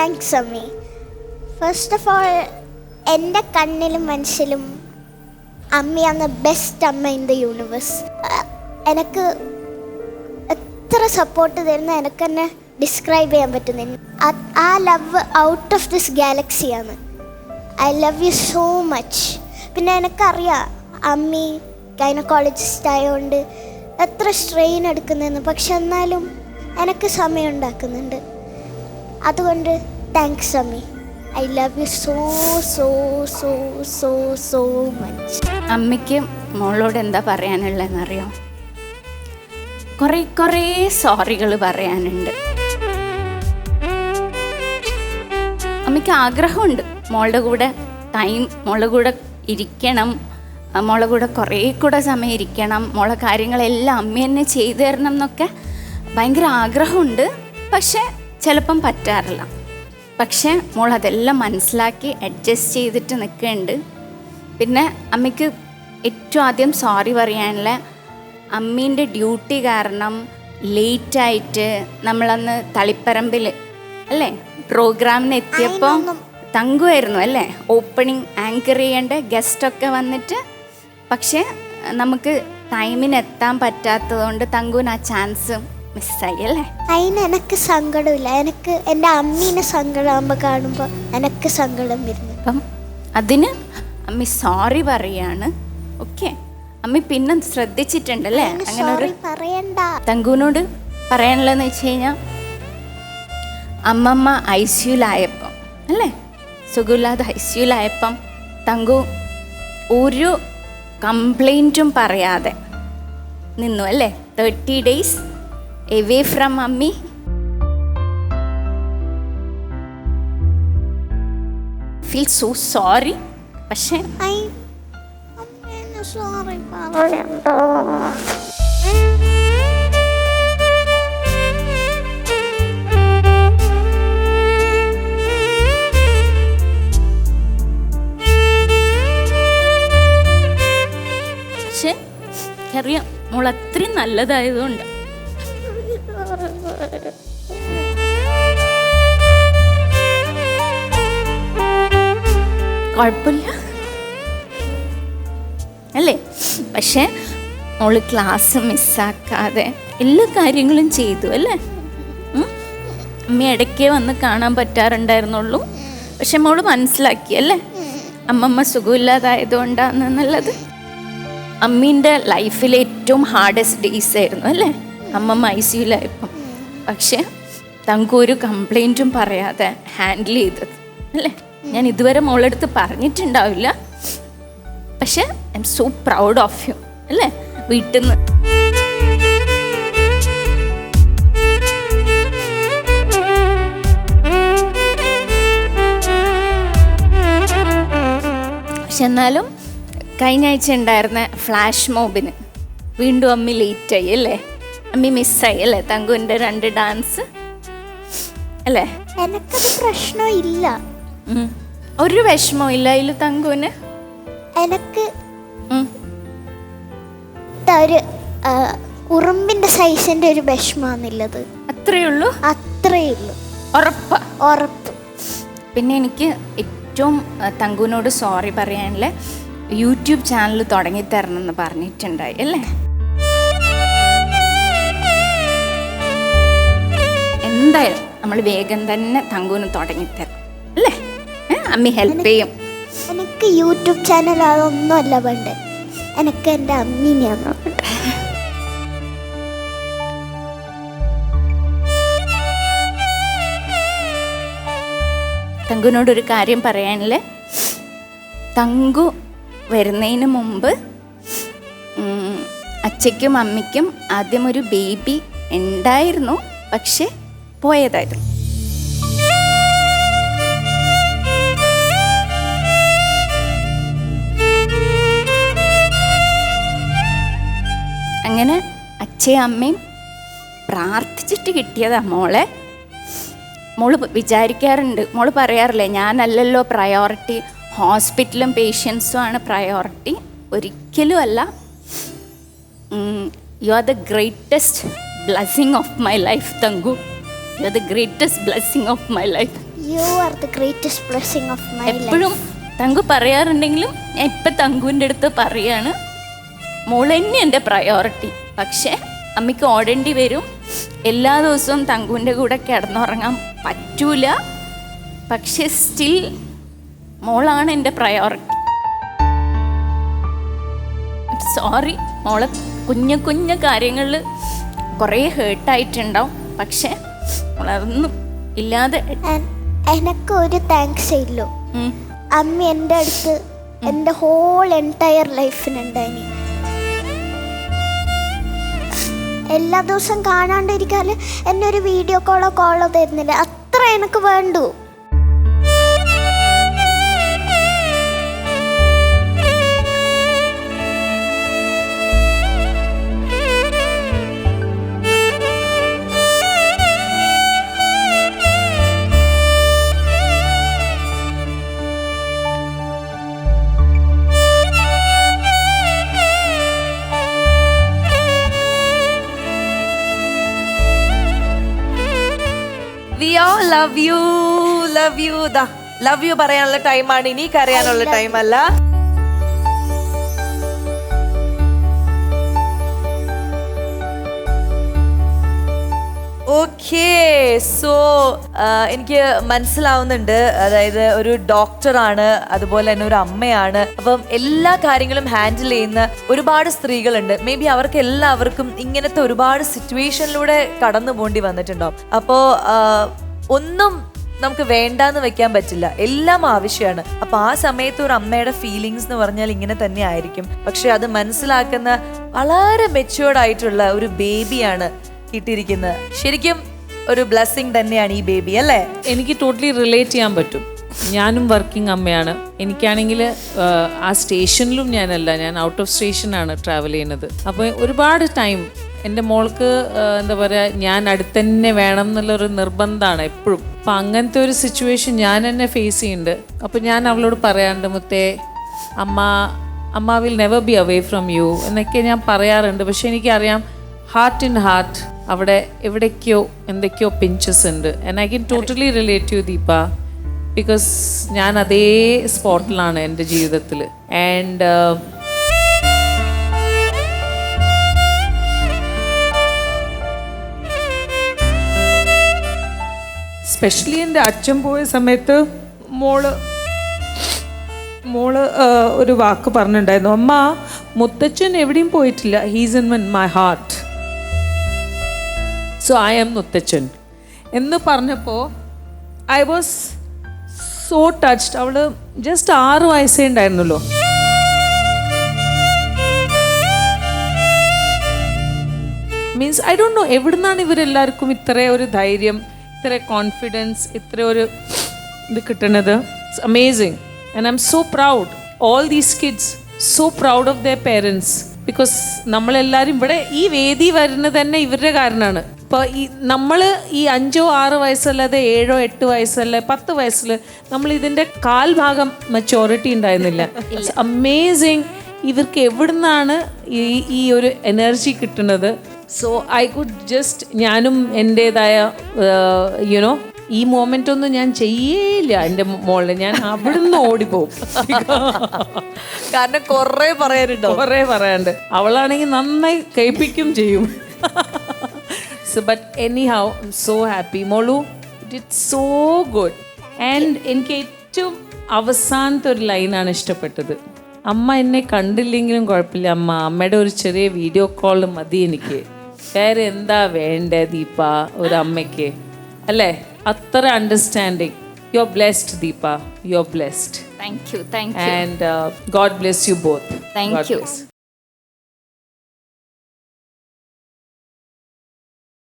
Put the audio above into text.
Thanks Swami first of all എന്റെ കണ്ണിലും മനസ്സിലും അമ്മയാണ് ബെസ്റ്റ് അമ്മ ഇൻ ദ യൂണിവേഴ്സ് എനിക്ക് എത്ര സപ്പോർട്ട് തരുന്ന എനിക്ക് തന്നെ ഡിസ്ക്രൈബ് ചെയ്യാൻ പറ്റുന്നില്ല ആ- love out of this ഗാലക്സിയാണ് I love you so much പിന്നെ എനിക്കറിയാം അമ്മി ഗൈനക്കോളജിസ്റ്റ് ആയതുകൊണ്ട് എത്ര സ്ട്രെയിൻ എടുക്കുന്നതെന്ന് പക്ഷെ എന്നാലും എനിക്ക് സമയം ഉണ്ടാക്കുന്നുണ്ട്. അതുകൊണ്ട് താങ്ക്സ് അമ്മി. I love you so so so so so much അമ്മയ്ക്ക് മോളോട് എന്താ പറയാനുള്ളതെന്നറിയോ? കുറേ കുറേ സോറികൾ പറയാനുണ്ട്. അമ്മയ്ക്ക് ആഗ്രഹമുണ്ട്. മോളുടെ കൂടെ ടൈം മോളുടെ കൂടെ ഇരിക്കണം. മോളെ കൂടെ കുറേ കൂടെ സമയം ഇരിക്കണം. മോളെ കാര്യങ്ങളെല്ലാം അമ്മ തന്നെ ചെയ്തു തരണം എന്നൊക്കെ ഭയങ്കര ആഗ്രഹമുണ്ട്. പക്ഷെ ചിലപ്പം പറ്റാറില്ല. പക്ഷേ മോൾ അതെല്ലാം മനസ്സിലാക്കി അഡ്ജസ്റ്റ് ചെയ്തിട്ട് നിൽക്കുന്നുണ്ട്. പിന്നെ അമ്മയ്ക്ക് ഏറ്റവും ആദ്യം സോറി പറയാനുള്ള അമ്മീന്റെ ഡ്യൂട്ടി കാരണം ലേറ്റായിട്ട് നമ്മളന്ന് തളിപ്പറമ്പിൽ അല്ലേ? പ്രോഗ്രാമിന് എത്തിയപ്പോൾ തങ്കുമായിരുന്നു അല്ലേ? ഓപ്പണിംഗ് ആങ്കർ ചെയ്യേണ്ട ഗസ്റ്റൊക്കെ വന്നിട്ട് പക്ഷേ നമുക്ക് ടൈമിന് എത്താൻ പറ്റാത്തതുകൊണ്ട് തങ്കുവിന് ആ ചാൻസ് മിസ്സായി അല്ലേ? അതിന് എനിക്ക് സങ്കടമില്ല. എനിക്ക് എന്റെ അമ്മീനെ സങ്കടമാകുമ്പോൾ കാണുമ്പോൾ എനിക്ക് സങ്കടം വരുന്നു. അപ്പം അതിന് അമ്മി സോറി പറയാണ്. ഓക്കെ അമ്മി പിന്നെ ശ്രദ്ധിച്ചിട്ടുണ്ടല്ലേ അങ്ങനെ ഒരു പറയണ്ട. തങ്കുവിനോട് പറയാനുള്ളതെന്ന് വെച്ച് കഴിഞ്ഞാൽ അമ്മമ്മ ഐ സിയുലായപ്പം അല്ലേ? സുഖമില്ലാതെ ഐ സിയുലായപ്പം തങ്കു ഒരു കംപ്ലൈന്റും പറയാതെ നിന്നു അല്ലേ? Thirty days away from mummy Feel so sorry. പക്ഷേ ഐ സോറി പറയണ്ട? പക്ഷെ അറിയാം മോൾ അത്രയും നല്ലതായതുകൊണ്ട്. കുഴപ്പമില്ല. അല്ലേ? പക്ഷെ മോൾ ക്ലാസ് മിസ്സാക്കാതെ എല്ലാ കാര്യങ്ങളും ചെയ്തു അല്ലേ? അമ്മ ഇടയ്ക്കേ വന്ന് കാണാൻ പറ്റാറുണ്ടായിരുന്നുള്ളൂ. പക്ഷെ മോൾ മനസ്സിലാക്കി അല്ലേ? അമ്മമ്മ സുഖമില്ലാതായതുകൊണ്ടാണെന്നുള്ളത്. അമ്മീന്റെ ലൈഫിലെ ഏറ്റവും ഹാർഡസ്റ്റ് ഡേയ്സ് ആയിരുന്നു അല്ലേ? അമ്മമ്മ ഐ സിയുലായപ്പം പക്ഷേ തങ്കു ഒരു കംപ്ലൈന്റും പറയാതെ ഹാൻഡിൽ ചെയ്തത്. അല്ലേ? ഞാൻ ഇതുവരെ മോളെടുത്ത് പറഞ്ഞിട്ടുണ്ടാവില്ല. പക്ഷേ I'm so proud of you അല്ലേ? വീട്ടിൽ നിന്ന്. പക്ഷെ എന്നാലും കഴിഞ്ഞ ആഴ്ച ഉണ്ടായിരുന്ന ഫ്ലാഷ് മോബിന് വീണ്ടും അമ്മി ലേറ്റായി അല്ലേ? അമ്മി മിസ്സായി അല്ലേ? തങ്കുവിന്റെ രണ്ട് ഡാൻസ് അല്ലേ? എനിക്കത് പ്രശ്നമില്ല. ഒരു വിഷമവും ഇല്ല അതിൽ തങ്കുവിന്? എനിക്ക്. ഒരു ഉറുമ്പിന്റെ സൈസിന്റെ ഒരു വിഷമാന്നുള്ളത്. അത്രേ ഉള്ളൂ? അത്രേ ഉള്ളൂ. ഉറപ്പ. ഉറപ്പ്. പിന്നെ എനിക്ക് ഏറ്റവും തങ്കുവിനോട് സോറി പറയാനുള്ള യൂട്യൂബ് ചാനൽ തുടങ്ങി തരണം എന്ന് പറഞ്ഞിട്ടുണ്ടായി അല്ലേ? എന്തായാലും നമ്മൾ വേഗം തന്നെ തങ്കുവിന് തുടങ്ങിത്തരും അല്ലേ? അമ്മി ഹെൽപ്പ് ചെയ്യും. എനിക്ക് യൂട്യൂബ് ചാനൽ അതൊന്നുമല്ല വേണ്ട? വേണ്ടേ എനിക്ക് എന്റെ അമ്മീനെയാണ് തങ്കുവിനോടൊരു ഒരു കാര്യം പറയാനില്ല? തങ്കു വരുന്നതിന് മുമ്പ് അച്ഛയ്ക്കും അമ്മയ്ക്കും ആദ്യം ഒരു ബേബി ഉണ്ടായിരുന്നു. പക്ഷെ പോയതായിരുന്നു അങ്ങനെ അച്ഛയും അമ്മയും പ്രാർത്ഥിച്ചിട്ട് കിട്ടിയതാ മോളെ. മോൾ വിചാരിക്കാറുണ്ട്. മോൾ പറയാറില്ലേ ഞാനല്ലല്ലോ പ്രയോറിറ്റി ഹോസ്പിറ്റലും പേഷ്യൻസും ആണ് പ്രയോറിറ്റി ഒരിക്കലും അല്ല you are the greatest blessing of my life Thanku. You are the greatest blessing of my life you are the greatest blessing of my life എപ്പോഴും തങ്കു പറയാറുണ്ടെങ്കിലും ഞാൻ ഇപ്പം തങ്കുവിന്റെ അടുത്ത് പറയാണ് മോൾ തന്നെ എന്റെ പ്രയോറിറ്റി പക്ഷേ അമ്മയ്ക്ക് ഓടേണ്ടി വരും. എല്ലാ ദിവസവും തങ്കുവിന്റെ കൂടെ കിടന്നുറങ്ങാൻ പറ്റൂല. പക്ഷേ സ്റ്റിൽ മോളാണ് എന്റെ പ്രയോറിറ്റി സോറി മോളെ കുഞ്ഞു കുഞ്ഞു കാര്യങ്ങളിൽ കുറേ ഹേർട്ടായിട്ടുണ്ടാവും പക്ഷേ മോളതൊന്നും ഇല്ലാതെ എനക്ക് ഒരു താങ്ക്സ് ഇല്ലു. അമ്മി എന്റെ അടുത്ത് എന്റെ ഹോൾ എന്റയർ ലൈഫിനുണ്ടായി എല്ലാ ദിവസം കാണാണ്ടിരിക്കാൻ എന്നെ ഒരു വീഡിയോ കോളോ കോളോ തരുന്നില്ല. അത്ര എനിക്ക് വേണ്ടു. All love you love you the love you പറയാനുള്ള ടൈമാണ് ഇനി കരയാനുള്ള ടൈം ഓക്കേ സോ എനിക്ക് മനസ്സിലാവുന്നുണ്ട്. അതായത് ഒരു ഡോക്ടറാണ് അതുപോലെ തന്നെ ഒരു അമ്മയാണ്. അപ്പം എല്ലാ കാര്യങ്ങളും ഹാൻഡിൽ ചെയ്യുന്ന ഒരുപാട് സ്ത്രീകളുണ്ട്. മേ ബി അവർക്ക് എല്ലാവർക്കും ഇങ്ങനത്തെ ഒരുപാട് സിറ്റുവേഷനിലൂടെ കടന്നു പോണ്ടി വന്നിട്ടുണ്ടാവും അപ്പോൾ ഒന്നും നമുക്ക് വേണ്ടാന്ന് വെക്കാൻ പറ്റില്ല. എല്ലാം ആവശ്യമാണ്. അപ്പൊ ആ സമയത്ത് ഒരു അമ്മയുടെ ഫീലിങ്സ് എന്ന് പറഞ്ഞാൽ ഇങ്ങനെ തന്നെ ആയിരിക്കും. പക്ഷെ അത് മനസ്സിലാക്കുന്ന വളരെ മെച്ചുവേർഡ് ആയിട്ടുള്ള ഒരു ബേബിയാണ് കിട്ടിയിരിക്കുന്നത്. ശരിക്കും ഒരു ബ്ലെസ്സിങ് തന്നെയാണ് ഈ ബേബി അല്ലേ? എനിക്ക് ടോട്ടലി റിലേറ്റ് ചെയ്യാൻ പറ്റും. ഞാനും വർക്കിംഗ് അമ്മയാണ്. എനിക്കാണെങ്കിൽ ആ സ്റ്റേഷനിലും ഞാനല്ല. ഞാൻ ഔട്ട് ഓഫ് സ്റ്റേഷനാണ് ട്രാവൽ ചെയ്യുന്നത്. അപ്പോൾ ഒരുപാട് ടൈം എന്റെ മോൾക്ക് എന്താ പറയുക ഞാൻ അടുത്തന്നെ വേണം എന്നുള്ളൊരു നിർബന്ധമാണ് എപ്പോഴും. അപ്പം അങ്ങനത്തെ ഒരു സിറ്റുവേഷൻ ഞാൻ തന്നെ ഫേസ് ചെയ്യുന്നുണ്ട്. അപ്പോൾ ഞാൻ അവളോട് പറയാറുണ്ട് മുത്തേ അമ്മ അമ്മ will never be away from you എന്നൊക്കെ ഞാൻ പറയാറുണ്ട്. പക്ഷെ എനിക്കറിയാം ഹാർട്ട് ഇൻ ഹാർട്ട് അവിടെ എവിടേക്കോ എന്തൊക്കെയോ പിഞ്ചസ് ഉണ്ട്. And I can totally relate you Deepa because ഞാൻ അതേ സ്പോട്ടിലാണ് എന്റെ ജീവിതത്തിൽ ആൻഡ് സ്പെഷ്യലി എന്റെ അച്ഛൻ പോയ സമയത്ത് മോൾ മോൾ ഒരു വാക്ക് പറഞ്ഞിട്ടുണ്ടായിരുന്നു. അമ്മ മുത്തച്ഛൻ എവിടെയും പോയിട്ടില്ല. He's in my heart so I am മുത്തച്ഛൻ എന്ന് പറഞ്ഞപ്പോൾ ഐ വാസ് സോ ടച്ച്ഡ് അവൾ ജസ്റ്റ് ആറ് വയസ്സേ ഉണ്ടായിരുന്നല്ലോ മീൻസ് ഐ ഡോണ്ട് നോ എവിടുന്നാണ് ഇവരെല്ലാവർക്കും ഇത്ര ഒരു ധൈര്യം ഇത്ര കോൺഫിഡൻസ് ഇത്ര ഒരു ഇത് കിട്ടുന്നത് it's amazing and I'm so proud all these kids so proud of the parents because നമ്മളെല്ലാവരും ഇവിടെ ഈ വേദി വരുന്നത് തന്നെ ഇവരുടെ കാരണമാണ്. ഇപ്പോൾ ഈ നമ്മൾ ഈ അഞ്ചോ ആറ് വയസ്സല്ലാതെ ഏഴോ എട്ട് വയസ്സല്ല പത്ത് വയസ്സിൽ നമ്മൾ ഇതിന്റെ കാൽഭാഗം മെച്ചോറിറ്റി ഉണ്ടായിരുന്നില്ല. അമേസിങ് ഇവർക്ക് എവിടുന്നാണ് ഈ ഈ ഒരു എനർജി കിട്ടുന്നത്? സോ ഐ കുഡ് ജസ്റ്റ് ഞാനും എന്റെതായ യുനോ ഈ മൊമെന്റ് ഒന്നും ഞാൻ ചെയ്യേയില്ല എന്റെ മോളിൽ ഞാൻ അവിടുന്ന് ഓടിപ്പോവും. കാരണം കുറേ പറയാനുണ്ടോ കുറേ പറയാനുണ്ട്. അവളാണെങ്കിൽ നന്നായി കേൾപ്പിക്കും ചെയ്യും. So but anyhow so happy മോളു ഇറ്റ് സോ ഗുഡ് ആൻഡ് എനിക്ക് ഏറ്റവും അവസാനത്തെ ഒരു ലൈനാണ് ഇഷ്ടപ്പെട്ടത്. അമ്മ എന്നെ കണ്ടില്ലെങ്കിലും കുഴപ്പമില്ല അമ്മ. അമ്മയുടെ ഒരു ചെറിയ വീഡിയോ കോൾ മതി എനിക്ക്. വേറെ എന്താ വേണ്ടേ ദീപ ഒരു അമ്മയ്ക്ക്? അല്ലേ? അത്ര understanding you are blessed Deepa you are blessed thank you thank you and God bless you both thank you